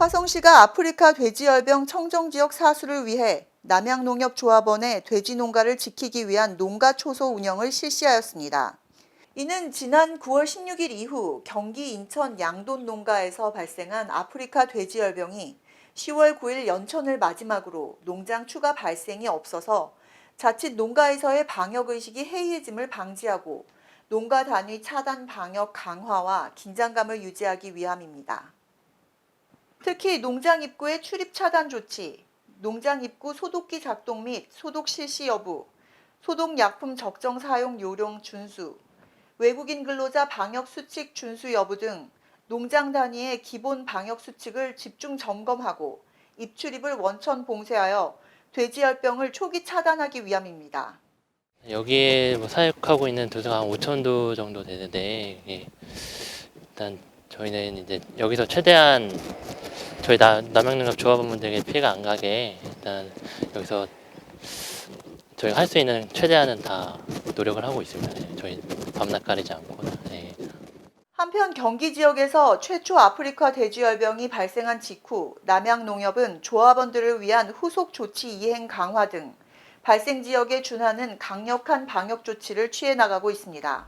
화성시가 아프리카 돼지열병 청정지역 사수를 위해 남양농협조합원의 돼지 농가를 지키기 위한 농가 초소 운영을 실시하였습니다. 이는 지난 9월 16일 이후 경기 인천 양돈 농가에서 발생한 아프리카 돼지열병이 10월 9일 연천을 마지막으로 농장 추가 발생이 없어서 자칫 농가에서의 방역의식이 해이해짐을 방지하고 농가 단위 차단 방역 강화와 긴장감을 유지하기 위함입니다. 특히 농장 입구의 출입 차단 조치, 농장 입구 소독기 작동 및 소독 실시 여부, 소독 약품 적정 사용 요령 준수, 외국인 근로자 방역 수칙 준수 여부 등 농장 단위의 기본 방역 수칙을 집중 점검하고 입출입을 원천 봉쇄하여 돼지열병을 초기 차단하기 위함입니다. 여기에 뭐 사육하고 있는 두수가 한 5천 두 정도 되는데 이게 일단 저희는 이제 여기서 최대한 저희 나, 남양농협 조합원분들에게 피해가 안 가게 일단 여기서 저희가 할 수 있는 최대한은 다 노력을 하고 있습니다. 네, 저희 밤낮 가리지 않고. 네. 한편 경기 지역에서 최초 아프리카 돼지열병이 발생한 직후 남양농협은 조합원들을 위한 후속 조치 이행 강화 등 발생 지역에 준하는 강력한 방역 조치를 취해 나가고 있습니다.